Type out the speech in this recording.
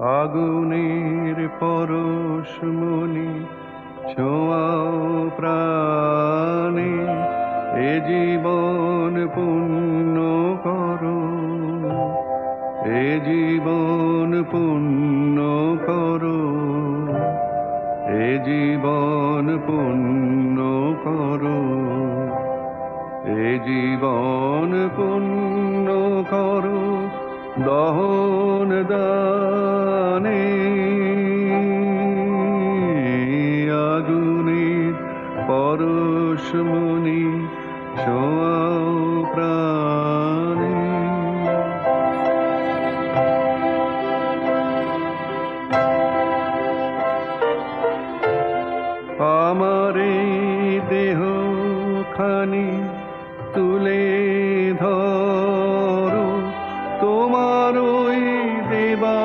আগুনের পরশমণি ছোঁয়াও প্রাণে, এ জীবন পূর্ণ করো। এ জীবন পূর্ণ করো। এ জীবন পূর্ণ করো। এ জীবন পূর্ণ করো। দহন প্রাণে আগুনের পরশমণি ছোঁয়াও আমারে দেহ খানি তুলে ধর তোমার ওই দেবা